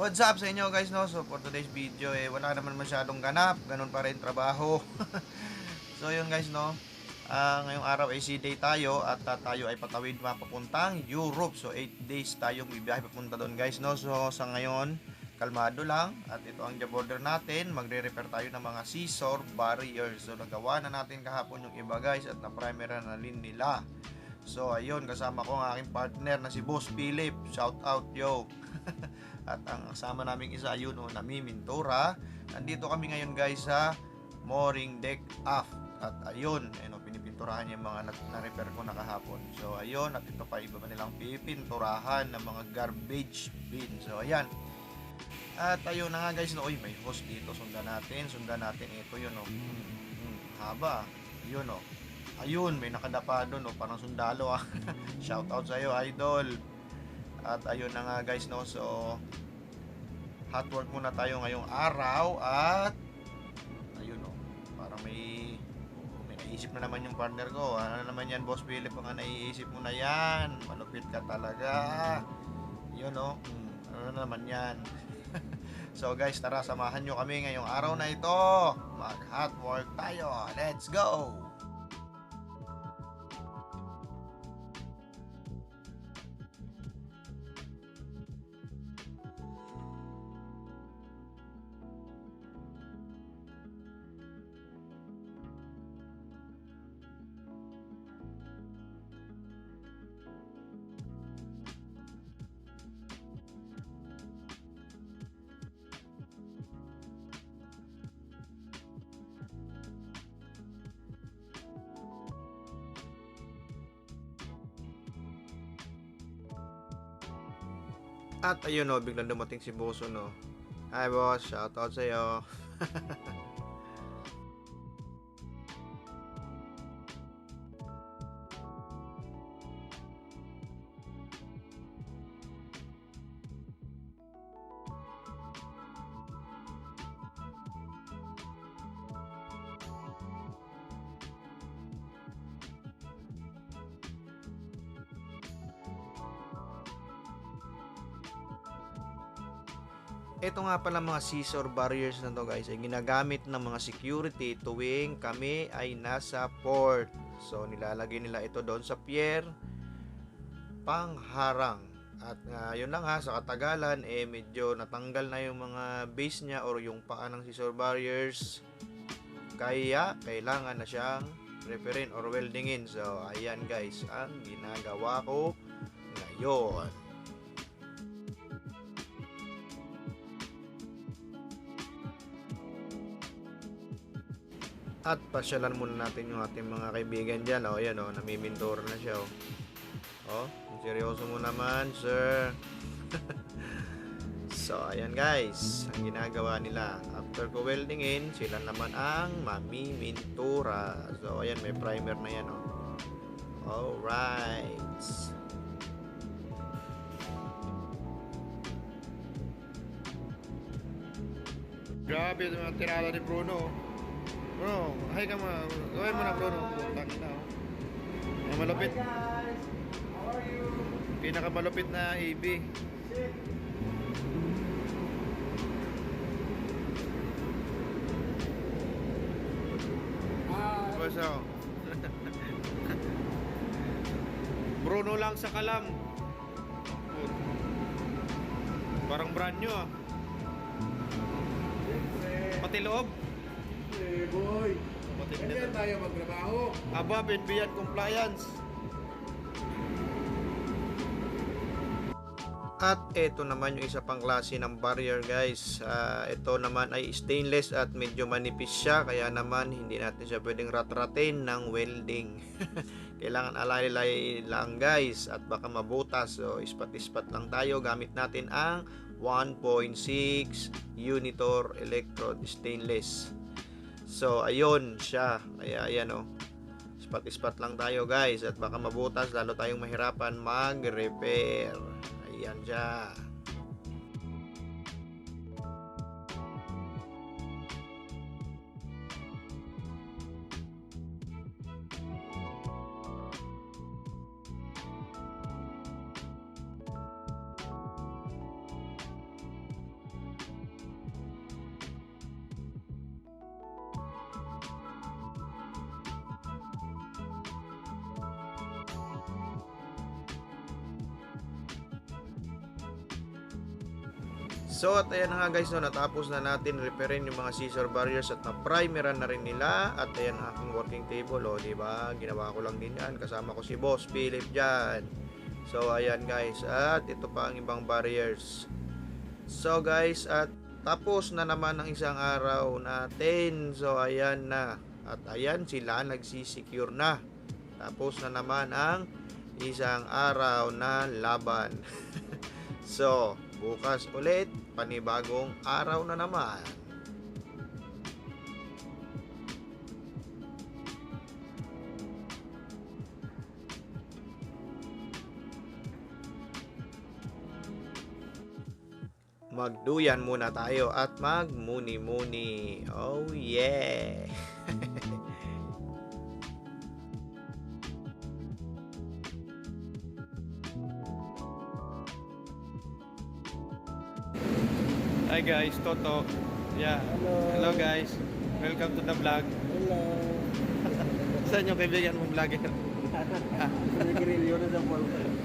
What's up sa inyo guys no? So for today's video eh wala naman masyadong ganap, ganun pa rin trabaho. so yun guys no. Ah, ngayong araw ay C-day tayo at ah, tayo ay patawid mapapuntang Europe. So 8 days tayong bibiyahe papunta doon guys no. So sa ngayon kalmado lang at ito ang job order natin. Magre-repair tayo ng mga scissor barriers. So nagawa na natin kahapon yung iba guys at na-primer na rin nila. So ayun kasama ko ang aking partner na si Boss Philip. Shout out yo. At ang kasama naming isa yun o namimintura. Nandito kami ngayon guys sa mooring deck aft. At ayun, ayun o, pinipinturahan niya yung mga na- na-repair ko na kahapon. So ayun, at ito pa iba pa nilang pipinturahan ng mga garbage bin. So ayan. At ayun na nga guys, no, oy, may host dito. Sundan natin, sundan natin. Ito yun o. Hmm, hmm, haba. Yun o. Ayun, may nakadapa doon o. Parang sundalo ah. Shout out sa iyo, idol. At ayun na nga guys no. So hot work muna tayo ngayong araw at ayun no. Parang may may naisip na naman yung partner ko. Ano na naman yan, Boss Philip? Ang naiisip mo na yan. Malupit ka talaga. Yun no. Hmm, ano na naman yan. so guys, tara samahan nyo kami ngayong araw na ito. Mag hot work tayo. Let's go! At ayun no, biglang dumating si Boso no. Hi boss, shout out Ito nga pala mga scissor barriers na to guys ay ginagamit ng mga security tuwing kami ay nasa port. So nilalagay nila ito doon sa pier pangharang. At nga yun lang ha sa katagalan eh medyo natanggal na yung mga base niya or yung paa ng scissor barriers. Kaya kailangan na siyang referin or weldingin. So ayan guys ang ginagawa ko ngayon. At pasyalan muna natin yung ating mga kaibigan dyan. O, yan o, namimintura na siya o. O, ang seryoso mo naman, sir. so, ayan guys, ang ginagawa nila. After ko welding in, sila naman ang mamimintura. So, ayan, may primer na yan o. Alright. Grabe yung mga tirada ni Bruno. Bro, hi ka mga. Gawin mo na bro. Putang ina. Oh. Ang malupit. guys, how are you? Pinakamalupit na AB. Ah, Boss oh. Bruno lang sa kalam. Parang brand new ah. Pati loob. Eh, boy. Ganyan tayo magtrabaho. Aba, Benbian Compliance. At ito naman yung isa pang klase ng barrier guys. Ah, ito naman ay stainless at medyo manipis siya. Kaya naman hindi natin siya pwedeng ratratin ng welding. Kailangan alay-alay lang guys. At baka mabutas. So ispat-ispat lang tayo. Gamit natin ang 1.6 Unitor Electrode Stainless. So ayun siya. Kaya ayan o. Ispat-ispat lang tayo guys. At baka mabutas. Lalo tayong mahirapan mag-repair. Ayan siya. So at ayan nga guys no, natapos na natin repairin yung mga scissor barriers at na-primeran na rin nila at ayan ang aking working table oh, di ba? Ginawa ko lang din yan kasama ko si Boss Philip diyan. So ayan guys at ito pa ang ibang barriers. So guys at tapos na naman ang isang araw natin. So ayan na. At ayan sila nagsisecure na. Tapos na naman ang isang araw na laban. so, bukas ulit, panibagong araw na naman. Magduyan muna tayo at magmuni-muni. Oh yeah! Hi guys, Toto. Yeah. Hello. Hello guys. Welcome to the vlog. Hello. Saan yung kaibigan mong vlogger? Nagkirilyo na sa Paul.